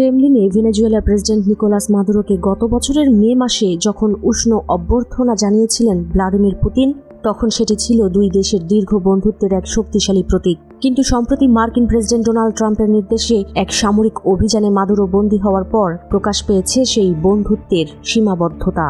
ক্রেমলিনে ভেনেজুয়েলার president Nicolas মাদুরোকে গত বছরের মে মাসে যখন উষ্ণ অভ্যর্থনা জানিয়েছিলেন ভ্লাদিমির পুতিন, তখন সেটি ছিল দুই দেশের দীর্ঘ বন্ধুত্বের এক শক্তিশালী প্রতীক। কিন্তু সম্প্রতি মার্কিন প্রেসিডেন্ট ডোনাল্ড ট্রাম্পের নির্দেশে এক সামরিক অভিযানে মাদুরো বন্দী হওয়ার পর প্রকাশ পেয়েছে সেই বন্ধুত্বের সীমাবদ্ধতা।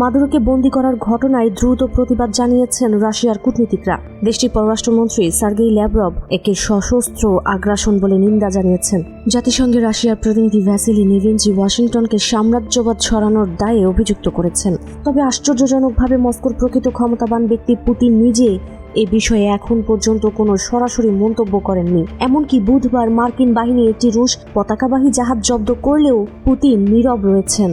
মাদুরোকে বন্দী করার ঘটনায় দ্রুত প্রতিবাদ জানিয়েছেন রাশিয়ার কূটনীতিকরা। দেশটির পররাষ্ট্রমন্ত্রী সার্গেই ল্যাভরভ একে সশস্ত্র আগ্রাসন বলে নিন্দা জানিয়েছেন। জাতিসংঘে রাশিয়ার প্রতিনিধি ভ্যাসিলি নেভিনজি ওয়াশিংটনকে সাম্রাজ্যবাদ ছড়ানোর দায়ে অভিযুক্ত করেছেন। তবে আশ্চর্যজনকভাবে মস্কোর প্রকৃত ক্ষমতাবান ব্যক্তি পুতিন নিজে এ বিষয়ে এখন পর্যন্ত কোনো সরাসরি মন্তব্য করেননি। এমনকি বুধবার মার্কিন বাহিনী একটি রুশ পতাকাবাহী জাহাজ জব্দ করলেও পুতিন নীরব রয়েছেন।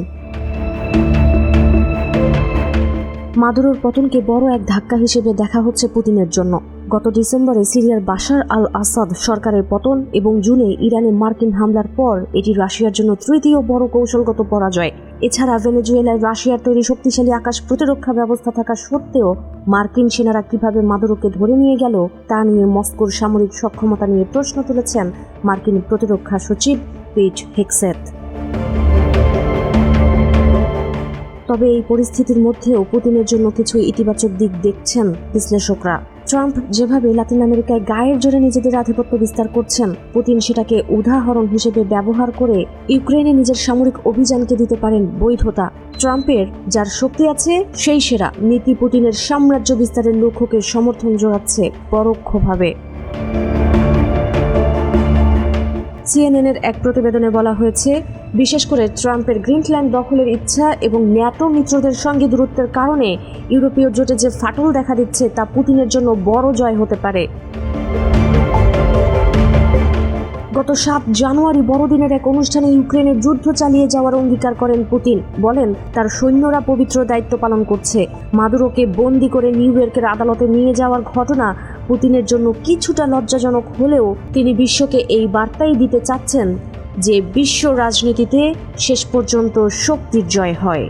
মাদুরোর পতনকে বড় এক ধাক্কা হিসেবে দেখা হচ্ছে পুতিনের জন্য। গত ডিসেম্বরে সিরিয়ার বাশার আল আসাদ সরকারের পতন এবং জুনে ইরানে মার্কিন হামলার পর এটি রাশিয়ার জন্য তৃতীয় বড় কৌশলগত পরাজয়। এছাড়া ভেনেজুয়েলায় রাশিয়ার তৈরি শক্তিশালী আকাশ প্রতিরক্ষা ব্যবস্থা থাকা সত্ত্বেও মার্কিন সেনারা কীভাবে মাদুরোকে ধরে নিয়ে গেল তা নিয়ে মস্কোর সামরিক সক্ষমতা নিয়ে প্রশ্ন তুলেছেন মার্কিন প্রতিরক্ষা সচিব পিট হেক্সেথ। তবে এই পরিস্থিতির মধ্যেও পুতিনের জন্য কিছু ইতিবাচক দিক দেখছেন বিশ্লেষকরা। ট্রাম্প যেভাবে লাতিন আমেরিকায় গায়ের জোরে নিজেদের আধিপত্য বিস্তার করছেন, পুতিন সেটাকে উদাহরণ হিসেবে ব্যবহার করে ইউক্রেনে নিজের সামরিক অভিযানকে দিতে পারেন বৈধতা। ট্রাম্পের যার শক্তি আছে, সেই সেরা নীতি পুতিনের সাম্রাজ্য বিস্তারের লক্ষ্যকে সমর্থন জোগাচ্ছে পরোক্ষভাবে। সিএনএনের এক প্রতিবেদনে বলা হয়েছে বিশেষ করে ট্রাম্পের গ্রিনল্যান্ড দখলের ইচ্ছা এবং ন্যাটো মিত্রদের সঙ্গে দূরত্বের কারণে ইউরোপীয় জোটে যে ফাটল দেখা দিচ্ছে তা পুতিনের জন্য বড় জয় হতে পারে। গত সাত জানুয়ারি বড়দিনের এক অনুষ্ঠানে ইউক্রেনের যুদ্ধ চালিয়ে যাওয়ার অঙ্গীকার করেন পুতিন। বলেন, তার সৈন্যরা পবিত্র দায়িত্ব পালন করছে। মাদুরোকে বন্দি করে নিউ ইয়র্কের আদালতে নিয়ে যাওয়ার ঘটনা পুতিনের জন্য কিছুটা লজ্জাজনক হলেও তিনি বিশ্বকে এই বার্তাই দিতে চাচ্ছেন যে বিশ্ব রাজনীতিতে শেষ পর্যন্ত শক্তির জয় হয়।